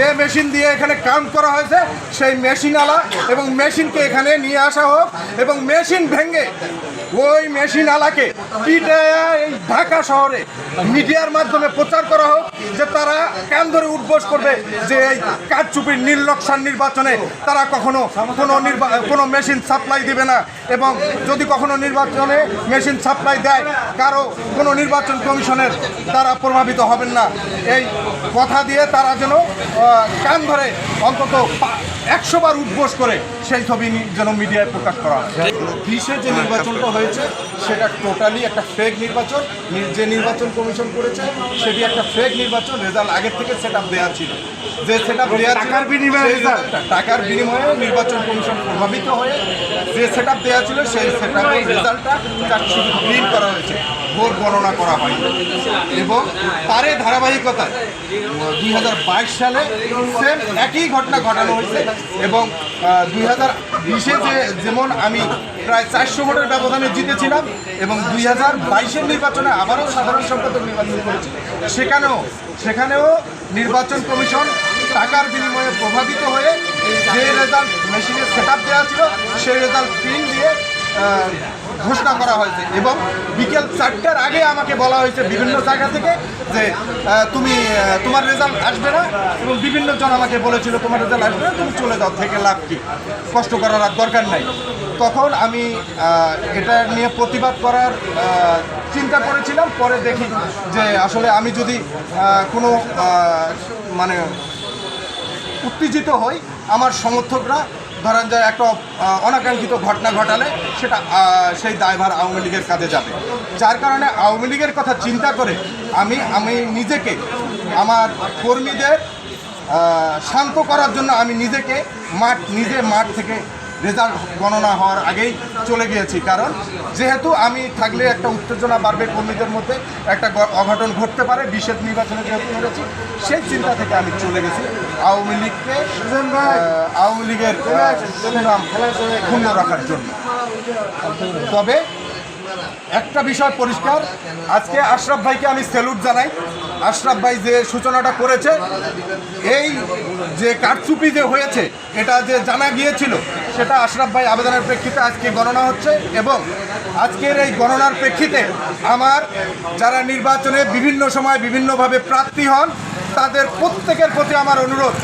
যে মেশিন দিয়ে এখানে কাম করা হয়েছে, সেই মেশিনওয়ালা এবং মেশিনকে এখানে নিয়ে আসা হোক এবং মেশিন ভেঙে ওই মেশিনওয়ালাকে পিটে এই ঢাকা শহরে মিডিয়ার মাধ্যমে প্রচার করা হোক, যে তারা কান ধরে উদ্বোস করবে যে এই কারচুপির নির্লক্ষণ নির্বাচনে তারা কখনো কোনো কোনো মেশিন সাপ্লাই দিবে না এবং যদি কখনো নির্বাচনে মেশিন সাপ্লাই দেয়, কারও কোনো নির্বাচন কমিশনের তারা প্রভাবিত হবেন না। এই কথা দিয়ে তারা যেন কান ধরে অন্তত একশো বার উদ্বোস করে সেই ছবি যেন মিডিয়ায় প্রকাশ করা হয়। বিশে যে নির্বাচনটা হয়েছে সেটা টোটালি একটা ফেক নির্বাচন। যে নির্বাচন কমিশন করেছে সেটি একটা ফেক নির্বাচন। রেজাল্ট আগের থেকে সেট আপ দেওয়া ছিল। যে সেট আপ দেওয়া টাকার বিনিময়ে রেজাল্ট টাকার বিনিময়ে নির্বাচন কমিশন প্রভাবিত হয়ে যে সেট আপ দেওয়া ছিল সেই সেট আপের রেজাল্টটা তার শুধু প্রিন্ট করা হয়েছে। ভোট গণনা করা হয়। এবং তারই ধারাবাহিকতায় দুই হাজার বাইশ সালে সেম একই ঘটনা ঘটানো হয়েছে এবং দুই হাজার বিশে যে, যেমন আমি প্রায় চারশো ভোটের ব্যবধানে জিতেছিলাম এবং দুই হাজার বাইশের নির্বাচনে আবারও সাধারণ সম্পাদক নির্বাচন করেছি সেখানেও সেখানেও নির্বাচন কমিশন টাকার বিনিময়ে প্রভাবিত হয়ে যে রেজাল্ট মেশিনে সেট আপ দেওয়া ছিল, সেই রেজাল্ট প্রিন্ট দিয়ে ঘোষণা করা হয়েছে। এবং বিকেল চারটার আগে আমাকে বলা হয়েছে বিভিন্ন জায়গা থেকে যে তুমি তোমার রেজাল্ট আসবে না এবং বিভিন্ন জন আমাকে বলেছিল, তোমার রেজাল্ট আসবে না, তুমি চলে যাও, থেকে লাভ কি? কষ্ট করার আর দরকার নাই। তখন আমি এটা নিয়ে প্রতিবাদ করার চিন্তা করেছিলাম। পরে দেখি যে, আসলে আমি যদি কোনো মানে উত্তেজিত হই, আমার সমর্থকরা ধরেন যে একটা অনাকাঙ্ক্ষিত ঘটনা ঘটালে সেটা সেই দায়ভার আওয়ামী লীগের কাজে যাবে। যার কারণে আওয়ামী লীগের কথা চিন্তা করে আমি আমি নিজেকে, আমার কর্মীদের শান্ত করার জন্য আমি নিজেকে মাঠ, নিজে মাঠ থেকে রেজাল্ট গণনা হওয়ার আগেই চলে গিয়েছি। কারণ যেহেতু আমি থাকলে একটা উত্তেজনা বাড়বে কর্মীদের মধ্যে একটা অঘটন ঘটতে পারে বিশেষ নির্বাচনে যেহেতু হেরেছি সেই চিন্তা থেকে আমি চলে গেছি। আওয়ামী লীগকে আওয়ামী লীগের সুনাম ক্ষুণ্ণ রাখার জন্য। তবে একটা বিষয় পরিষ্কার। আজকে আশরাফ ভাইকে আমি স্যালুট জানাই। আশরাফ ভাই যে সূচনাটা করেছে, এই যে কারচুপি যে হয়েছে, এটা যে জানা গিয়েছিল, সেটা আশরাফ ভাই আবেদনের প্রেক্ষিতে আজকে গণনা হচ্ছে এবং আজকের এই গণনার প্রেক্ষিতে আমার যারা নির্বাচনে বিভিন্ন সময় বিভিন্নভাবে প্রার্থী হন, তাদের প্রত্যেকের প্রতি আমার অনুরোধ